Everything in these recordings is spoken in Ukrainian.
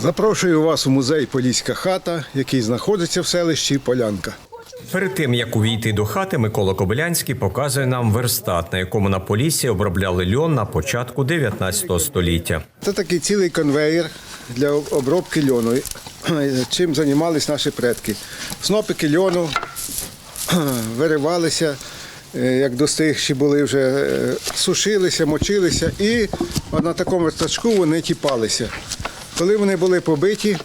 Запрошую вас у музей Поліська хата, який знаходиться в селищі Полянка. Перед тим як увійти до хати, Микола Кобилянський показує нам верстат, на якому на Поліссі обробляли льон на початку 19 століття. Це такий цілий конвеєр для обробки льону. Чим займалися наші предки. Снопики льону виривалися, е, як достигші були вже, е, сушилися, мочилися і на такому верстачку вони тіпалися. Коли вони були побиті,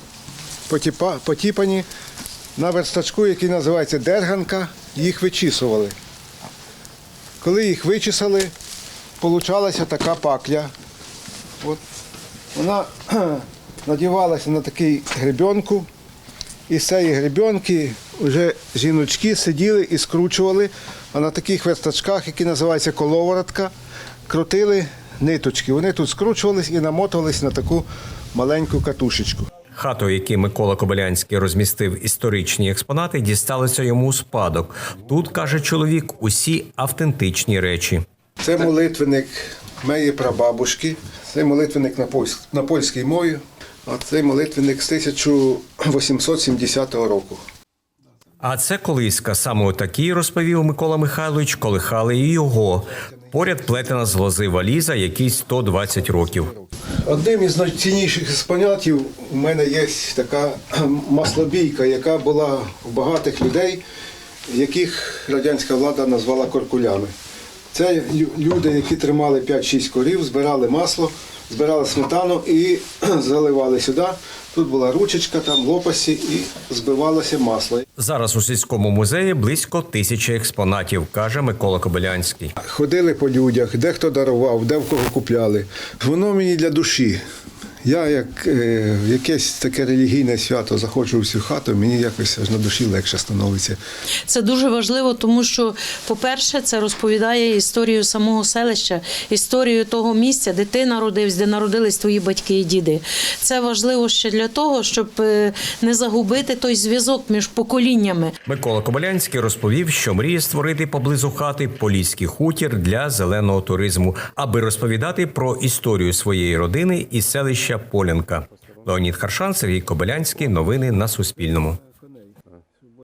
потіпані, на верстачку, який називається дерганка, їх вичісували. Коли їх вичесали, получалася така пакля. От вона надівалася на такий гребенку, і з цієї гребенки вже жіночки сиділи і скручували, а на таких верстачках, які називаються коловоротка, крутили ниточки. Вони тут скручувались і намотувались на таку маленьку катушечку. Хату, якій Микола Кобилянський розмістив історичні експонати, дісталися йому у спадок. Тут каже чоловік усі автентичні речі. Це молитвенник моєї прабабушки. Це молитвенник на, польсь- на польській мові, а цей молитвенник з 1870 року. А це колиска. Саме такі, розповів Микола Михайлович, колихали і його. Поряд плетена з лози валіза, якій 120 років. Одним із найцінніших експонатів у мене є така маслобійка, яка була у багатих людей, яких радянська влада назвала коркулями. Це люди, які тримали 5-6 корів, збирали масло, збирали сметану і заливали сюди. Тут була ручечка, там лопасті і збивалося масло. Зараз у сільському музеї близько тисячі експонатів, каже Микола Кобилянський. Ходили по людях, де хто дарував, де в кого купляли. Воно мені для душі. Я як е, якесь таке релігійне свято заходжу в цю хату, мені якось аж на душі легше становиться. Це дуже важливо, тому що, по-перше, це розповідає історію самого селища, історію того місця, де ти народився, де народились твої батьки і діди. Це важливо ще для того, щоб е, не загубити той зв'язок між поколіннями. Микола Кобилянський розповів, що мріє створити поблизу хати поліський хутір для зеленого туризму, аби розповідати про історію своєї родини і селища Полянка. Леонід Харшан, Сергій Кобилянський. Новини на Суспільному.